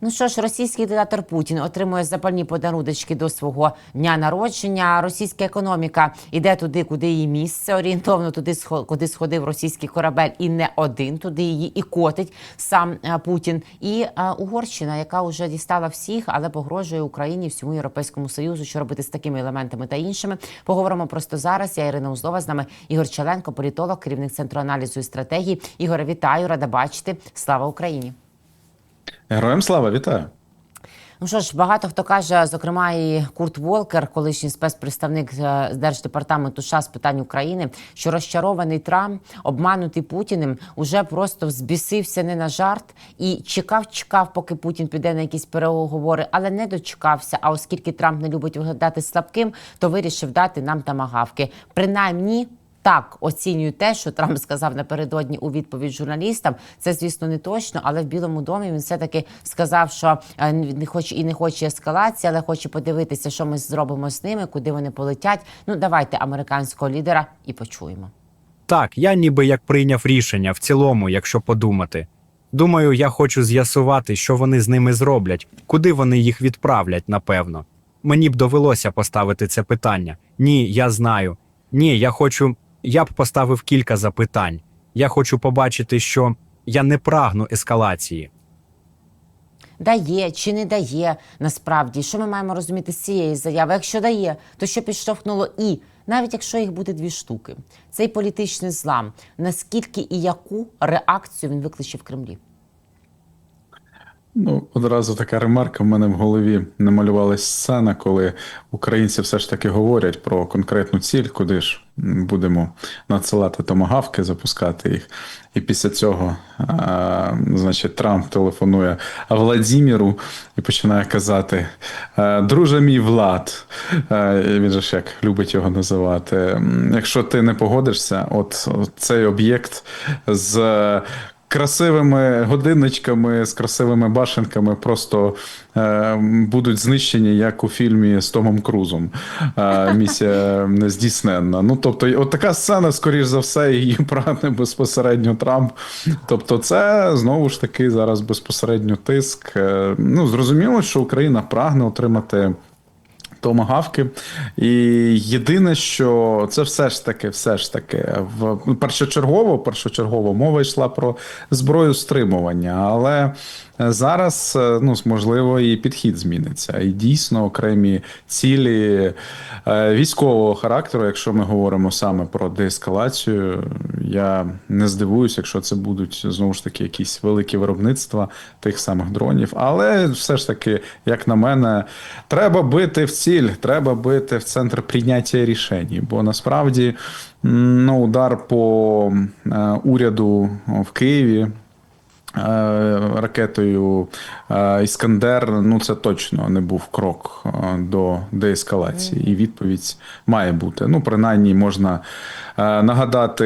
Ну що ж, російський диктатор Путін отримує запальні подарунки до свого дня народження. Російська економіка іде туди, куди її місце, орієнтовно туди, куди сходив російський корабель, і не один туди її і котить сам е, Путін. І е, Угорщина, яка вже дістала всіх, але погрожує Україні всьому європейському союзу, що робити з такими елементами та іншими. Поговоримо просто зараз. Я Ірина Узлова з нами Ігор Челенко, політолог, керівник центру аналізу і стратегії. Ігоре, вітаю, рада бачити. Слава Україні. Героям слава, вітаю. Ну що ж, багато хто каже, зокрема, і Курт Волкер, колишній спецпредставник е, з держдепартаменту США з питань України, що розчарований Трамп, обманутий Путіним, уже просто взбісився не на жарт і чекав, чекав, поки Путін піде на якісь переговори, але не дочекався. А оскільки Трамп не любить виглядати слабким, то вирішив дати нам тамагавки. Принаймні. Так, оцінюю те, що Трамп сказав напередодні у відповідь журналістам. Це, звісно, не точно, але в Білому домі він все таки сказав, що е, не хоче і не хоче ескалації, але хоче подивитися, що ми зробимо з ними, куди вони полетять. Ну давайте американського лідера і почуємо. Так, я ніби як прийняв рішення в цілому, якщо подумати. Думаю, я хочу з'ясувати, що вони з ними зроблять, куди вони їх відправлять, напевно. Мені б довелося поставити це питання. Ні, я знаю. Ні, я хочу. Я б поставив кілька запитань. Я хочу побачити, що я не прагну ескалації. Дає чи не дає насправді, що ми маємо розуміти з цієї заяви? Якщо дає, то що підштовхнуло і навіть якщо їх буде дві штуки, цей політичний злам, наскільки і яку реакцію він викличе в Кремлі? Ну, одразу така ремарка в мене в голові намалювалась сцена, коли українці все ж таки говорять про конкретну ціль, куди ж будемо надсилати томагавки, запускати їх. І після цього, а, значить, Трамп телефонує Владіміру і починає казати: «Е, Друже мій Влад, е, він же ж як любить його називати. Якщо ти не погодишся, от цей об'єкт з красивими годинничками, з красивими башенками просто е, будуть знищені, як у фільмі з Томом Крузом. Е, місія нездійсненна. Ну, тобто, от така сцена, скоріш за все, її прагне безпосередньо Трамп. Тобто, це знову ж таки зараз безпосередньо тиск. Е, ну, зрозуміло, що Україна прагне отримати. Томагавки. І єдине, що це все ж таки, все ж таки, в ну, першочергово, першочергово мова йшла про зброю стримування, але зараз е, ну, можливо і підхід зміниться. І дійсно окремі цілі е, військового характеру, якщо ми говоримо саме про деескалацію, я не здивуюся, якщо це будуть знову ж таки якісь великі виробництва тих самих дронів. Але все ж таки, як на мене, треба бити в ціль, треба бити в центр прийняття рішень. Бо насправді ну, удар по е, уряду в Києві. Е, Ракетою е, Іскандер, ну це точно не був крок е, до деескалації, і відповідь має бути. Ну, принаймні, можна нагадати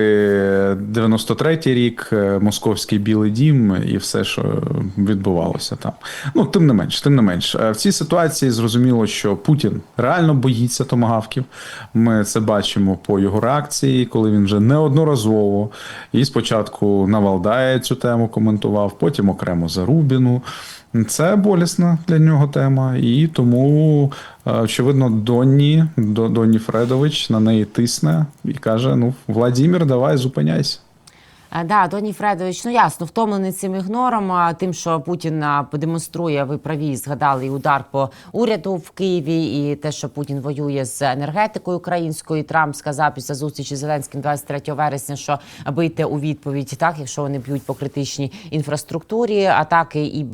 93-й рік, е, Московський Білий Дім і все, що відбувалося там. Ну, тим не менш, тим не менш, Е, в цій ситуації зрозуміло, що Путін реально боїться томагавків. Ми це бачимо по його реакції, коли він вже неодноразово і спочатку на Валдая цю тему коментував, потім окремо Зарубіну. Це болісна для нього тема, і тому, е, очевидно, Донні, Донні Фредович на неї тисне і каже: Ну, Владімір, давай зупиняйся. А, Да, Доні Фредович, ну ясно, втомлений цим ігнором, тим, що Путін подемонструє, ви праві, згадали і удар по уряду в Києві, і те, що Путін воює з енергетикою українською. Трамп сказав після зустрічі з Зеленським 23 вересня, що бийте у відповідь так, якщо вони б'ють по критичній інфраструктурі, атаки і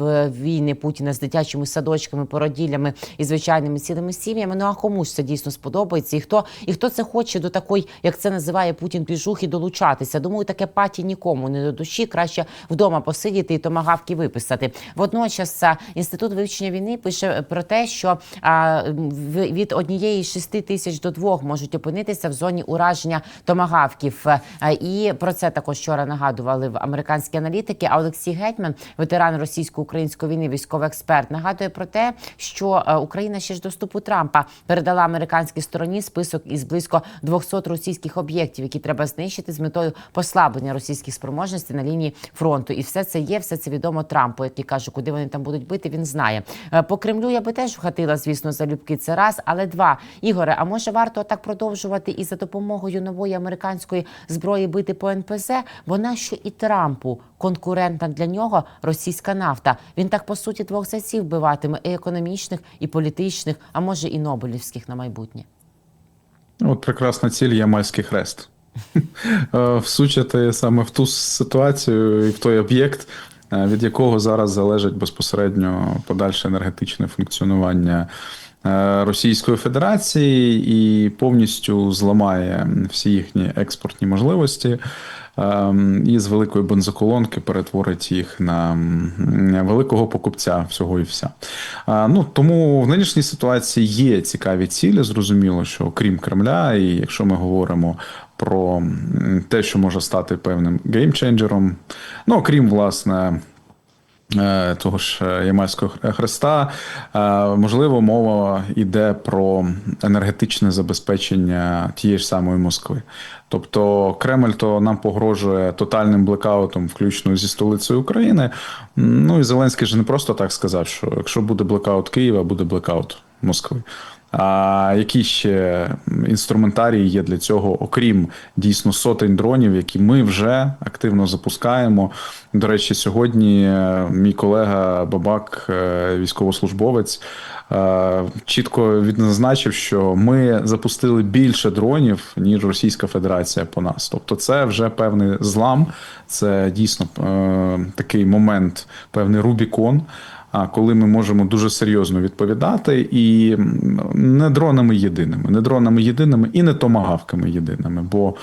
війни Путіна з дитячими садочками, породіллями і звичайними цілими сім'ями. Ну а кому ж це дійсно сподобається? І хто і хто це хоче до такої, як це називає Путін, піжухи долучатися? Думаю, таке паті нікому не до душі. Краще вдома посидіти і томагавки виписати. Водночас інститут вивчення війни пише про те, що від однієї шести тисяч до двох можуть опинитися в зоні ураження томагавків. Е, І про це також вчора нагадували в американські аналітики. А Олексій Гетьман, ветеран російсько-української війни, військовий експерт, нагадує про те, що е, Україна ще ж до вступу Трампа передала американській стороні список із близько 200 російських об'єктів, які треба знищити з метою послаблення російської російських спроможностей на лінії фронту. І все це є, все це відомо Трампу, який каже, куди вони там будуть бити. Він знає. Е, По Кремлю я би теж хотіла, звісно, залюбки. Це раз, але два. Ігоре, а може варто так продовжувати і за допомогою нової американської зброї бити по НПЗ? Вона що і Трампу конкурентна для нього російська нафта. Він так по суті двох зайців вбиватиме і економічних, і політичних, а може і нобелівських на майбутнє. От прекрасна ціль Ямальський хрест. Е, Всучити саме в ту ситуацію і в той об'єкт, е, від якого зараз залежить безпосередньо подальше енергетичне функціонування е, Російської Федерації і повністю зламає всі їхні експортні можливості. І з великої бензоколонки перетворить їх на великого покупця всього і вся. Ну тому в нинішній ситуації є цікаві цілі. Зрозуміло, що крім Кремля, і якщо ми говоримо про те, що може стати певним геймченджером, ну окрім власне. е, Того ж е, Ямальського хреста, Е, можливо, мова йде про енергетичне забезпечення тієї ж самої Москви. Тобто Кремль то нам погрожує тотальним блекаутом, включно зі столицею України. Ну і Зеленський ж не просто так сказав, що якщо буде блекаут Києва, буде блекаут Москви. А які ще інструментарії є для цього, окрім дійсно сотень дронів, які ми вже активно запускаємо. До речі, сьогодні е, мій колега Бабак, е, військовослужбовець, е, чітко відзначив, що ми запустили більше дронів, ніж Російська Федерація по нас. Тобто, це вже певний злам, це дійсно такий момент, певний Рубікон. Коли ми можемо дуже серйозно відповідати, і не дронами єдиними, не дронами єдиними і не томагавками єдиними. Бо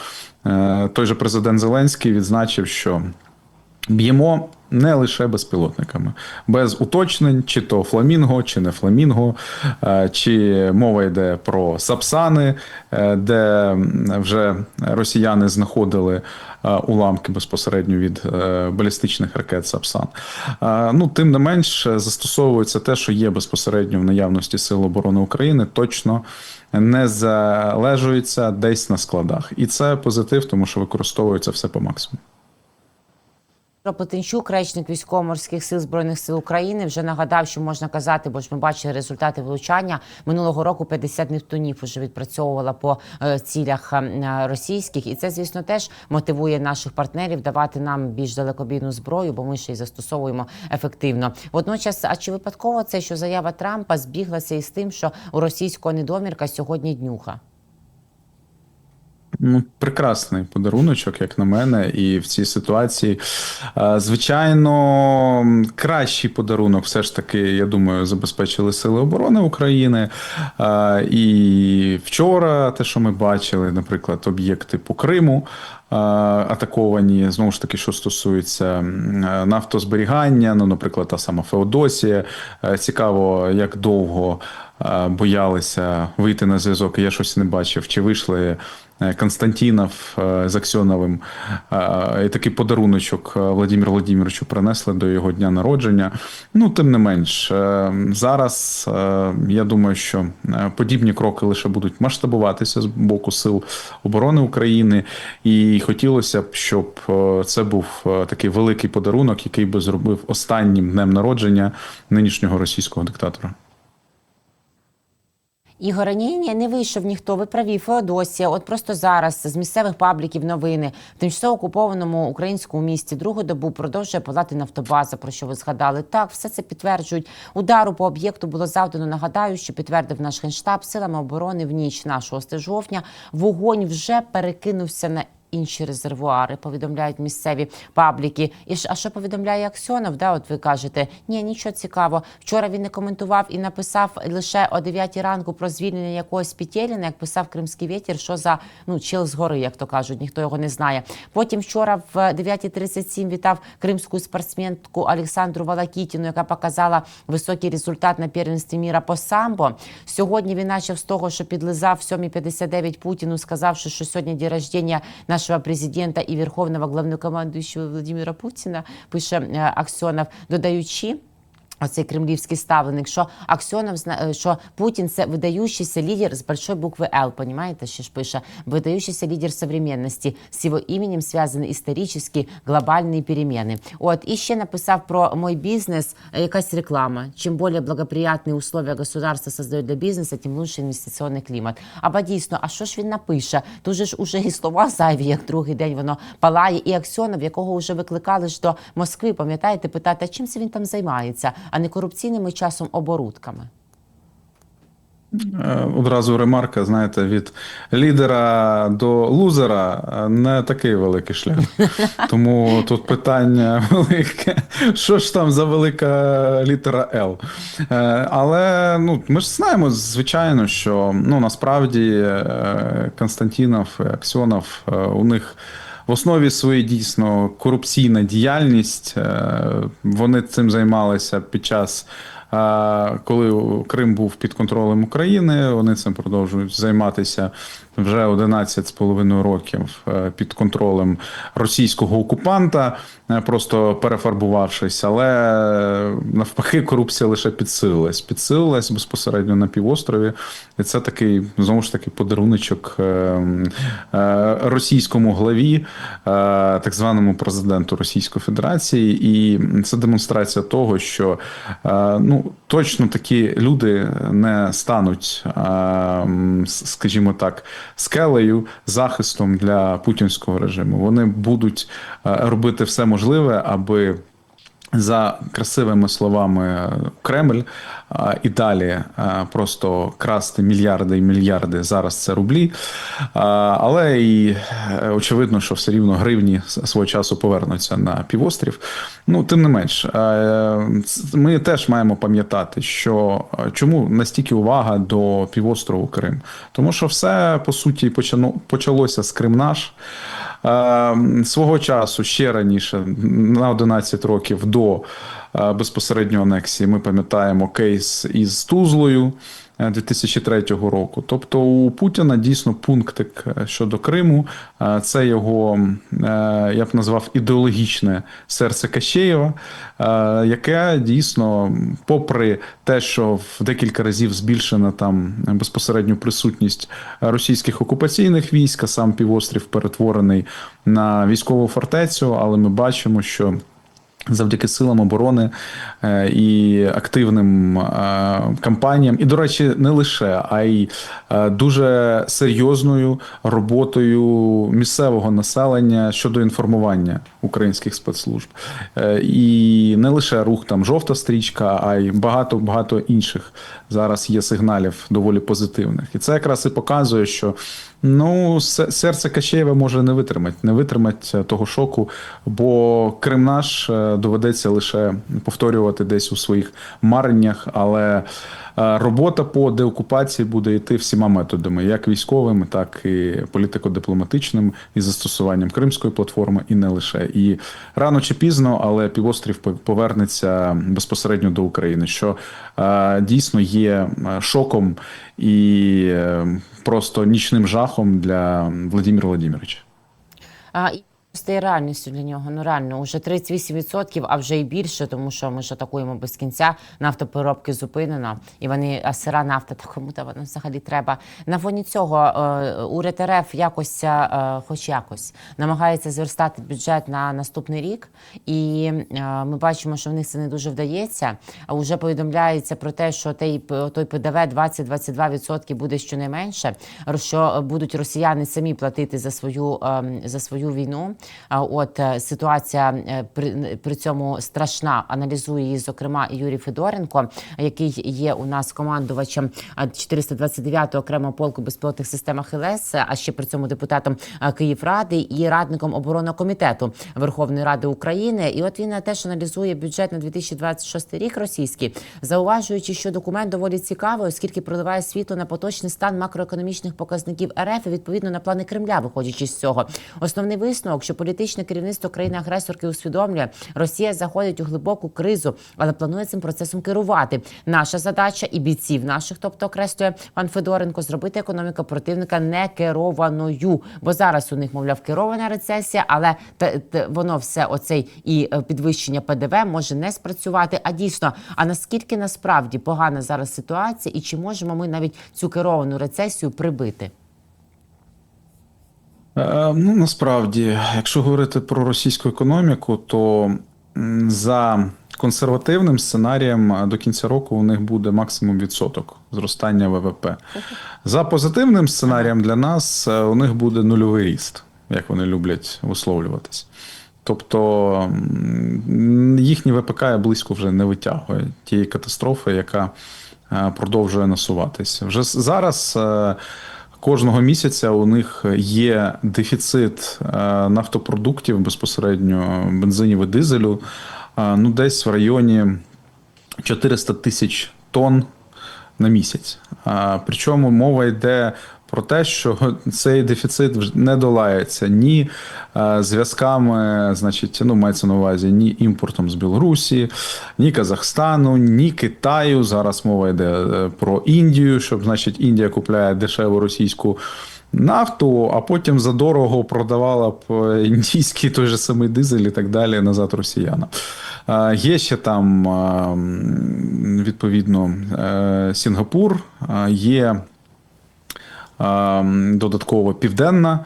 е, той же президент Зеленський відзначив, що б'ємо не лише безпілотниками, без уточнень, чи то фламінго, чи не фламінго, е, чи мова йде про сапсани, е, де вже росіяни знаходили е, уламки безпосередньо від балістичних ракет Сапсан. Ну, тим не менш, застосовується те, що є безпосередньо в наявності Сил оборони України, точно не залежується десь на складах. І це позитив, тому що використовується все по максимуму. Потенчук, речник військово-морських сил збройних сил України, вже нагадав, що можна казати, бо ж ми бачили результати влучання минулого року. 50 нефтунів вже відпрацьовувала по е, цілях е, російських, і це, звісно, теж мотивує наших партнерів давати нам більш далекобійну зброю, бо ми ще й застосовуємо ефективно. Водночас, а чи випадково це, що заява Трампа збіглася із тим, що у російського недомірка сьогодні днюха? Ну, прекрасний подаруночок, як на мене, і в цій ситуації. е, Звичайно, кращий подарунок все ж таки, я думаю, забезпечили Сили оборони України. Е, І вчора, те, що ми бачили, наприклад, об'єкти по Криму. е, Атаковані знову ж таки, що стосується нафтозберігання, ну, наприклад, та сама Феодосія. Цікаво, як довго боялися вийти на зв'язок. Я щось не бачив, чи вийшли е, Константінов е, з Аксьоновим. Е, І такий подаруночок е, Владимиру Владимировичу принесли до його дня народження. Ну, тим не менш, е, зараз е, я думаю, що е, подібні кроки лише будуть масштабуватися з боку Сил оборони України. І хотілося б, щоб е, це був е, такий великий подарунок, який би зробив останнім днем народження нинішнього російського диктатора. Ігоре, ні, не вийшов ніхто. Ви праві, Феодосія. От просто зараз з місцевих пабліків новини в тимчасово окупованому українському місті другу добу продовжує палати нафтобаза, про що ви згадали. Так, все це підтверджують. Удару по об'єкту було завдано. Нагадаю, що підтвердив наш генштаб силами оборони в ніч на 6 жовтня. Вогонь вже перекинувся на. Інші резервуари повідомляють місцеві пабліки. І а що повідомляє Аксьонов? Да, от ви кажете, ні, нічого цікаво. Вчора він не коментував і написав лише о 9 ранку про звільнення якогось Пітєліна, як писав Кримський вітер, що за ну чел з гори, як то кажуть, ніхто його не знає. Потім вчора в 9.37 вітав кримську спортсменку Олександру Валакітіну, яка показала високий результат на первенстві міра по самбо. Сьогодні він почав з того, що підлизав в 7.59 Путіну, сказавши, що сьогодні день рождення нашого президента і верховного главнокомандуючого Владимира Путіна, пише е, Аксьонов, додаючи. Оцей кремлівський ставленик, що Аксьонов е, що Путін це видающийся лідер з большой букви Л, понимаете, що ж пише, видающийся лідер современності, з його іменем зв'язані історичні глобальні переміни. От і ще написав про мой бізнес, е, якась реклама. Чим більш благоприятні условия государство создає для бізнесу, тим лучше інвестиційний клімат. Або дійсно, а що ж він напише? Тут ж уже і слова зайві, як другий день воно палає, і Аксьонов, якого вже викликали ж до Москви, пам'ятаєте, питати, а чим це він там займається, а не корупційними часом оборудками. Е, Одразу ремарка, знаєте, від лідера до лузера е, не такий великий шлях. Тому тут питання велике. Що ж там за велика літера Л? Е, Але ну, ми ж знаємо, звичайно, що ну, насправді Константінов, і Аксьонов, у них. В основі своїй дійсно корупційна діяльність. Е, Вони цим займалися під час коли Крим був під контролем України, вони цим продовжують займатися вже 11,5 років е, під контролем російського окупанта, е, просто перефарбувавшись. Але е, навпаки, корупція лише підсилилась. Підсилилась безпосередньо на півострові. І це такий знову ж таки подаруночок російському главі, так званому президенту Російської Федерації. І це демонстрація того, що ну точно такі люди не стануть, скажімо так, скелею, захистом для путінського режиму. Вони будуть е, робити все можливе, аби. За красивими словами Кремль і далі просто красти мільярди і мільярди зараз це рублі. Але і е, очевидно, що все рівно гривні свого часу повернуться на півострів. Ну, тим не менш, ми теж маємо пам'ятати, що чому настільки увага до півострову Крим, тому що все по суті почано- почалося з Кримнаш. Е, Свого часу ще раніше, на 11 років до безпосередньо анексії, ми пам'ятаємо кейс із Тузлою е, 2003 року. Тобто у Путіна дійсно пунктик е, щодо Криму. Е, Це його, е, я б назвав, ідеологічне серце Кащеєва, е, яке дійсно, попри те, що в декілька разів збільшена там безпосередньо присутність російських окупаційних військ, а сам півострів перетворений на військову фортецю, але ми бачимо, що Завдяки силам оборони е, і активним е, кампаніям, і, до речі, не лише, а й е, дуже серйозною роботою місцевого населення щодо інформування українських спецслужб. І не лише рух там жовта стрічка, а й багато багато інших зараз є сигналів доволі позитивних. І це якраз і показує, що ну серце Кащеєва може не витримати, не витримати е, того шоку, бо Крим наш е, доведеться лише повторювати десь у своїх мареннях, але робота по деокупації буде йти всіма методами, як військовими, так і політико-дипломатичним, із застосуванням Кримської платформи, і не лише. І рано чи пізно, але півострів повернеться безпосередньо до України, що е, дійсно є е, шоком і е, просто нічним жахом для Владимира Владимировича. Стає реальністю для нього. Ну реально, уже 38%, а вже і більше, тому що ми ж атакуємо без кінця. Нафтопереробки зупинено, і вони а сира нафта, та кому та вона взагалі треба. На фоні цього е, уряд РФ якось, е, хоч якось, намагається зверстати бюджет на наступний рік, і е, ми бачимо, що в них це не дуже вдається. А вже повідомляється про те, що той, той ПДВ 20-22% буде щонайменше, що будуть росіяни самі платити за свою ем, за свою війну. От е, ситуація е, при, при цьому страшна. Аналізує її, зокрема, Юрій Федоренко, який є у нас командувачем е, 429-го окремого полку безпілотних систем ХЛС, а ще при цьому депутатом Київради і радником оборонного комітету Верховної Ради України. І от він е, теж аналізує бюджет на 2026 рік російський, зауважуючи, що документ доволі цікавий, оскільки проливає світло на поточний стан макроекономічних показників РФ і відповідно на плани Кремля, виходячи з цього. Основний висновок, що політичне керівництво країни-агресорки усвідомлює, Росія заходить у глибоку кризу, але планує цим процесом керувати. Наша задача і бійців наших, тобто окреслює пан Федоренко, зробити економіку противника некерованою. Бо зараз у них, мовляв, керована рецесія, але те, те, воно все оцей і е, підвищення ПДВ може не спрацювати. А дійсно, а наскільки насправді погана зараз ситуація, і чи можемо ми навіть цю керовану рецесію прибити? Е, Ну, насправді, якщо говорити про російську економіку, то за консервативним сценарієм е, до кінця року у них буде максимум відсоток зростання ВВП. За позитивним сценарієм для нас е, у них буде нульовий ріст, як вони люблять висловлюватись. Тобто м, їхній ВПК близько вже не витягує тієї катастрофи, яка продовжує насуватися. Вже зараз. Е, Кожного місяця у них є дефіцит е, нафтопродуктів безпосередньо бензинів і дизелю. е, Ну, десь в районі 400 тисяч тонн на місяць. Причому мова йде про те, що цей дефіцит не долається ні е, зв'язками, значить, ну мається на увазі ні імпортом з Білорусі, ні Казахстану, ні Китаю. Зараз мова йде е, про Індію, щоб значить Індія купляє дешеву російську. Нафту, а потім задорого продавала б е, індійський той же самий дизель і так далі назад росіянам. Є ще там е, відповідно Сінгапур, є додатково Південна.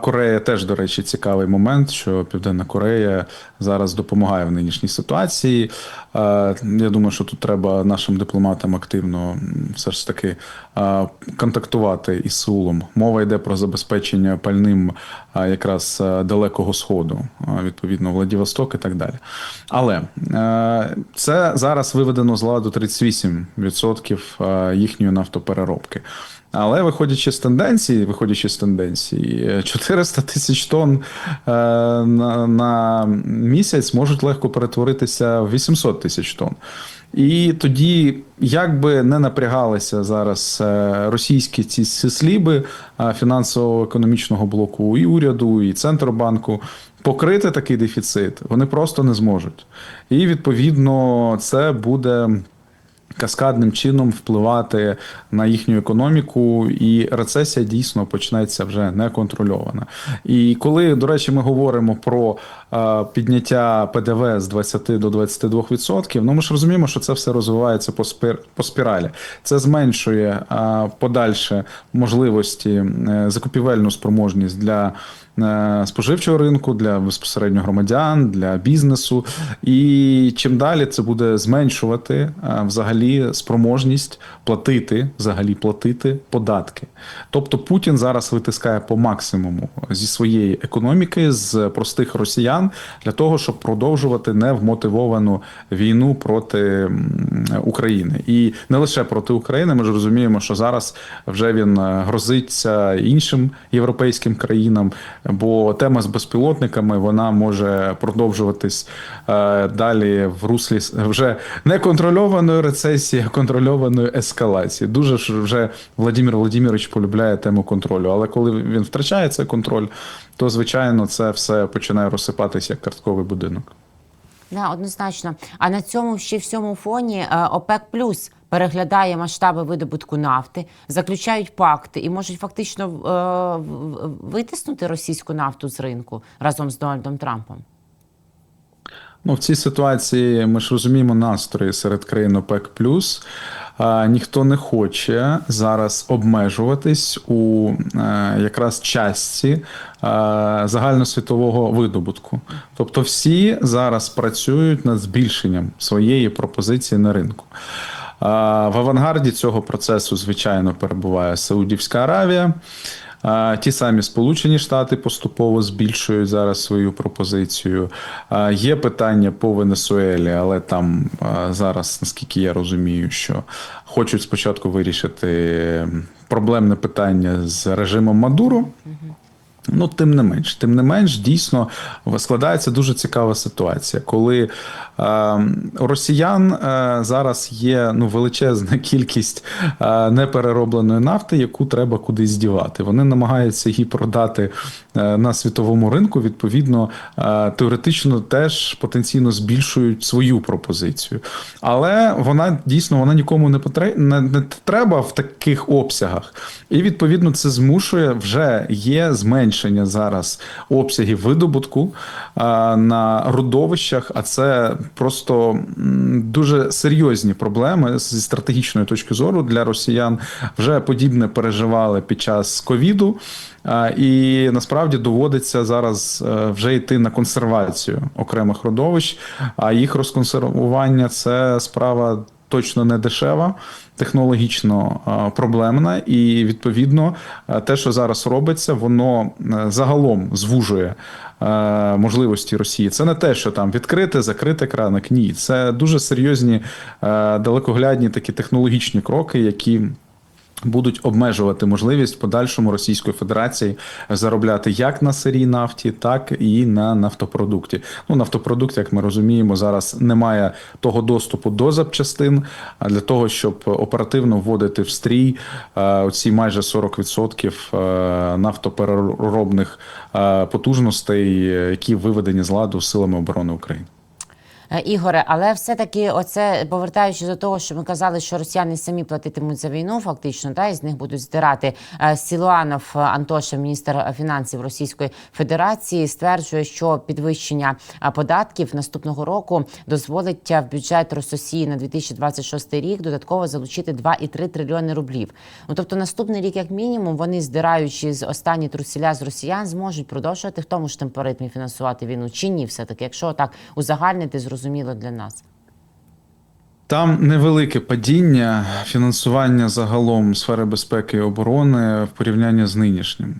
Корея теж, до речі, цікавий момент, що Південна Корея зараз допомагає в нинішній ситуації. Я думаю, що тут треба нашим дипломатам активно все ж таки контактувати із Сеулом. Мова йде про забезпечення пальним якраз далекого сходу, відповідно, Владивосток і так далі. Але це зараз виведено з ладу 38% е, їхньої нафтопереробки. Але виходячи з тенденції, виходячи з тенденції, е, 400 тисяч тонн е, на, на місяць можуть легко перетворитися в 800 тисяч тонн. І тоді, як би не напрягалися зараз е, російські ці сліби е, фінансово-економічного блоку і уряду, і центробанку, покрити такий дефіцит, вони просто не зможуть. І відповідно це буде каскадним чином впливати на їхню економіку, і рецесія дійсно почнеться вже неконтрольована. І коли, до речі, ми говоримо про е, підняття ПДВ з 20 до 22%, ну ми ж розуміємо, що це все розвивається по спир по спіралі. Це зменшує е, подальше можливості е, закупівельну спроможність для. Е, Споживчого ринку для безпосередньо громадян, для бізнесу, і чим далі це буде зменшувати е, взагалі спроможність платити, взагалі платити податки. Тобто Путін зараз витискає по максимуму зі своєї економіки, з простих росіян для того, щоб продовжувати невмотивовану війну проти України, і не лише проти України. Ми ж розуміємо, що зараз вже він е, грозиться іншим європейським країнам, бо тема з безпілотниками вона може продовжуватись е, далі в руслі вже не контрольованої рецесії, а контрольованої ескалації. Дуже ж вже Владимир Володимирович полюбляє тему контролю. Але коли він втрачає цей контроль, то звичайно це все починає розсипатися як картковий будинок. Да, однозначно. А на цьому ще всьому фоні е, ОПЕК Плюс переглядає масштаби видобутку нафти, заключають пакти і можуть фактично е, витиснути російську нафту з ринку разом з Дональдом Трампом. Ну, в цій ситуації ми ж розуміємо настрої серед країн ОПЕК А, ніхто не хоче зараз обмежуватись у е, якраз частці е, загальносвітового видобутку. Тобто всі зараз працюють над збільшенням своєї пропозиції на ринку. В авангарді цього процесу, звичайно, перебуває Саудівська Аравія. Ті самі Сполучені Штати поступово збільшують зараз свою пропозицію. Є питання по Венесуелі, але там зараз, наскільки я розумію, що хочуть спочатку вирішити проблемне питання з режимом Мадуро. Ну, тим не менш, тим не менш, дійсно складається дуже цікава ситуація, коли У росіян е, зараз є ну, величезна кількість е, непереробленої нафти, яку треба кудись дівати. Вони намагаються її продати е, на світовому ринку. Відповідно, теоретично теж потенційно збільшують свою пропозицію. Але вона дійсно вона нікому не потре- не, не треба в таких обсягах. І відповідно це змушує вже є зменшення зараз обсягів видобутку на родовищах, а це просто дуже серйозні проблеми зі стратегічної точки зору для росіян. Вже подібне переживали під час ковіду. І насправді доводиться зараз е, вже йти на консервацію окремих родовищ, а їх розконсервування це справа точно не дешева, технологічно проблемна, і відповідно е, те, що зараз робиться, воно е, загалом звужує е, можливості Росії. Це не те, що там відкрити, закрити краник. Ні, це дуже серйозні е, далекоглядні такі технологічні кроки, які будуть обмежувати можливість в подальшому Російської Федерації заробляти як на сирій нафті, так і на нафтопродукті. Ну, нафтопродукт, як ми розуміємо, зараз немає того доступу до запчастин. А для того, щоб оперативно вводити в стрій е, оці майже 40% е, нафтопереробних е, потужностей, які виведені з ладу силами оборони України. Е, Ігоре, але все-таки, оце повертаючись до того, що ми казали, що росіяни самі платитимуть за війну, фактично, та і з них будуть здирати Е, Сілуанов е, Антоша, міністр фінансів Російської Федерації, стверджує, що підвищення податків наступного року дозволить в бюджет Рососії на 2026 рік додатково залучити 2,3 трильйони рублів. Ну тобто, наступний рік, як мінімум, вони здираючи з останні трусіля з росіян, зможуть продовжувати в тому ж темпоритмі фінансувати війну чи ні, все таки, якщо так узагальнити, зрозуміло для нас. Там невелике падіння фінансування загалом сфери безпеки і оборони в порівнянні з нинішнім.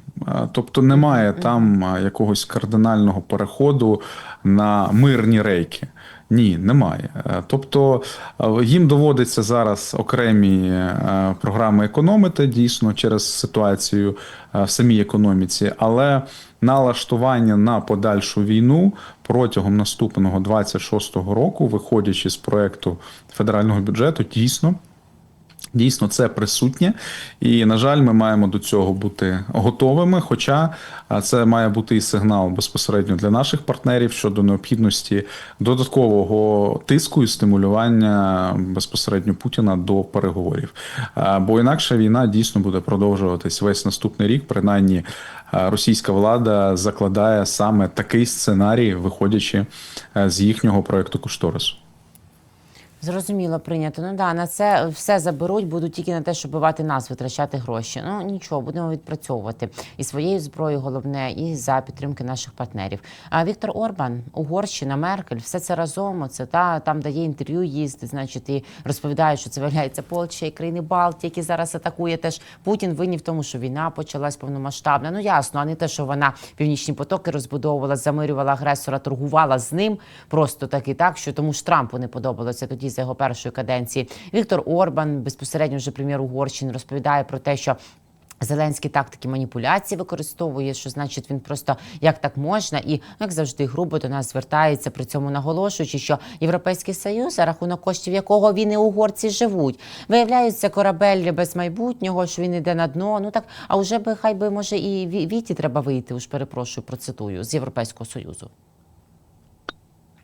Тобто немає там якогось кардинального переходу на мирні рейки. Ні, немає. Е, Тобто е, їм доводиться зараз окремі е, програми економити дійсно через ситуацію в самій економіці, але налаштування на подальшу війну протягом наступного 26-го року, виходячи з проекту федерального бюджету, дійсно. Дійсно, це присутнє, і на жаль, ми маємо до цього бути готовими. Хоча це має бути і сигнал безпосередньо для наших партнерів щодо необхідності додаткового тиску і стимулювання безпосередньо Путіна до переговорів. Бо інакше війна дійсно буде продовжуватись весь наступний рік. Принаймні, російська влада закладає саме такий сценарій, виходячи е, з їхнього проекту кошторису. Зрозуміло, прийнято. Ну да, на це все заберуть, будуть тільки на те, щоб бивати нас, витрачати гроші. Ну нічого, будемо відпрацьовувати і своєю зброєю, головне, і за підтримки наших партнерів. А Віктор Орбан, Угорщина, Меркель, все це разом. Оце та там дає інтерв'ю, їздить, значить, і розповідає, що це виявляється Польща і країни Балтії, які зараз атакує теж Путін. Винні в тому, що війна почалась повномасштабна. Ну ясно, а не те, що вона північні потоки розбудовувала, замирювала агресора, торгувала з ним. Просто так і так, що тому ж Трампу не подобалося тоді за його першої каденції. Віктор Орбан, безпосередньо вже прем'єр Угорщини, розповідає про те, що. Зеленський тактики маніпуляції використовує, що значить він просто як так можна, і як завжди грубо до нас звертається при цьому наголошуючи, що європейський союз, за рахунок коштів якого він і угорці живуть, виявляється корабель без майбутнього, що він іде на дно. Ну так, а вже би хай би може і Ві- віті треба вийти. Уж перепрошую, процитую з європейського союзу.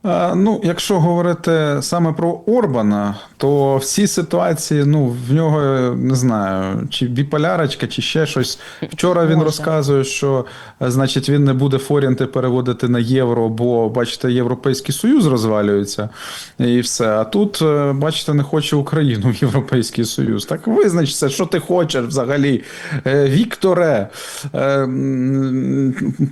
Е, Ну, якщо говорити саме про Орбана, то в цій ситуації, ну, в нього не знаю, чи біполярочка, чи ще щось. Вчора він розказує, що е, значить він не буде форінти переводити на євро, бо бачите, Європейський Союз розвалюється і все. А тут, е, бачите, не хоче Україну в Європейський Союз. Так визначся, що ти хочеш взагалі. Е, Вікторе, е,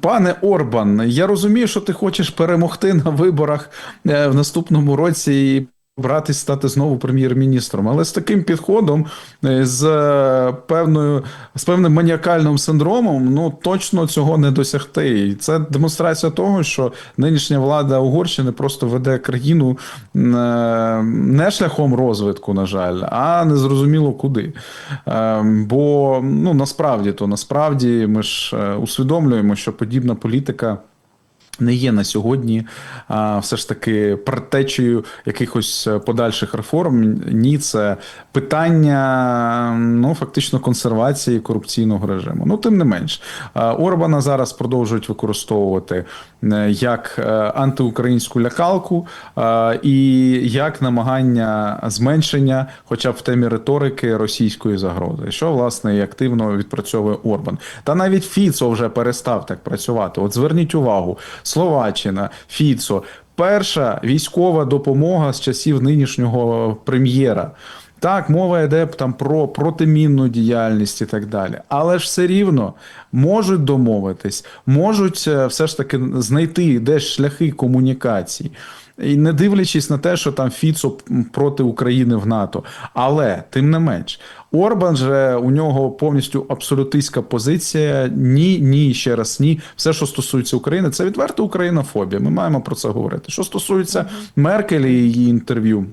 пане Орбан, я розумію, що ти хочеш перемогти на виборах е, в наступному році і братись стати знову прем'єр-міністром. Але з таким підходом, е, з е, певною з певним маніакальним синдромом, ну точно цього не досягти. І це демонстрація того, що нинішня влада Угорщини просто веде країну не шляхом розвитку, на жаль, а незрозуміло куди. Бо ну насправді то насправді ми ж усвідомлюємо, що подібна політика не є на сьогодні все ж таки протечею якихось е, подальших реформ. Ні, це питання ну фактично консервації корупційного режиму. Ну тим не менш, Орбана зараз продовжують використовувати як е, антиукраїнську лякалку е, і як намагання зменшення, хоча б в темі риторики російської загрози, що власне і активно відпрацьовує Орбан. Та навіть Фіцо вже перестав так працювати. От зверніть увагу, Словаччина, Фіцо, перша військова допомога з часів нинішнього прем'єра. Так, мова йде там про протимінну діяльність і так далі. Але ж все рівно можуть домовитись, можуть е, все ж таки знайти десь шляхи комунікації. І не дивлячись на те, що там Фіцо проти України в НАТО. Але тим не менш, Орбан же у нього повністю абсолютистська позиція. Ні, ні, ще раз ні. Все, що стосується України, це відверта українофобія. Ми маємо про це говорити. Що стосується Меркель і її інтерв'ю.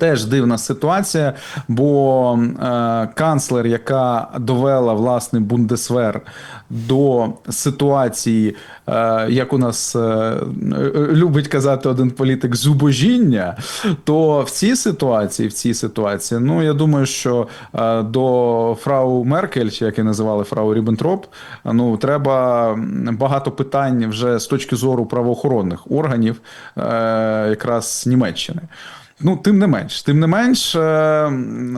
Теж дивна ситуація, бо е, канцлер, яка довела власне Бундесвер до ситуації, е, як у нас е, е, любить казати один політик, зубожіння, то в цій ситуації, в цій ситуації, ну я думаю, що е, до фрау Меркель, чи як її називали фрау Ріббентроп, ну треба багато питань вже з точки зору правоохоронних органів, е, якраз Німеччини. Ну, тим не менш, тим не менш, е,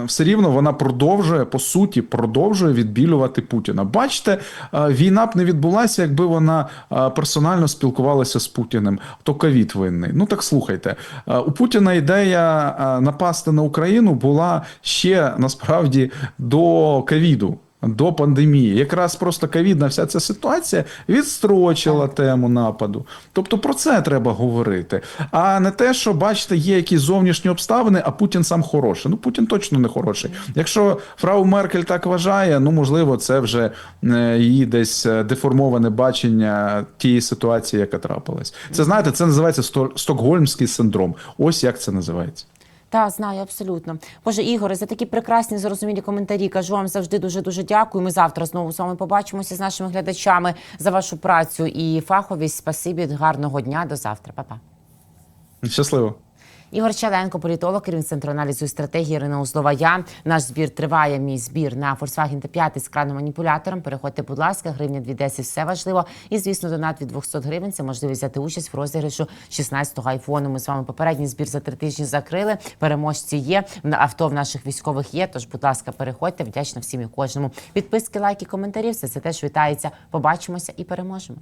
все рівно вона продовжує по суті продовжує відбілювати Путіна. Бачите, е, війна б не відбулася, якби вона е, персонально спілкувалася з Путіним. То ковід винний. Ну так слухайте, у Путіна ідея напасти на Україну була ще насправді до ковіду. До пандемії, якраз просто ковідна вся ця ситуація відстрочила тему нападу. Тобто про це треба говорити. А не те, що бачите, є якісь зовнішні обставини, а Путін сам хороший. Ну Путін точно не хороший. Якщо фрау Меркель так вважає, ну можливо, це вже е, її десь е, деформоване бачення тієї ситуації, яка трапилась. Це знаєте, це називається стокгольмський синдром. Ось як це називається. Та знаю абсолютно. Боже, Ігоре, за такі прекрасні зрозумілі коментарі. Кажу вам завжди дуже дуже дякую. Ми завтра знову з вами побачимося з нашими глядачами за вашу працю і фаховість. Спасибі, гарного дня. До завтра. Па-па. Щасливо. Ігор Чаленко, політолог, керівник центру аналізу і стратегії Ірина. Я наш збір триває. Мій збір на Volkswagen Т5 з краном маніпулятором. Переходьте, будь ласка, гривня 2,10, все важливо. І звісно, донат від 200 гривень. Це можливість взяти участь в розіграшу 16-го айфону. Ми з вами попередній збір за три тижні закрили. Переможці є. Авто в наших військових є. Тож, будь ласка, переходьте. Вдячна всім і кожному. Підписки, лайки, коментарі. Все це теж вітається. Побачимося і переможемо.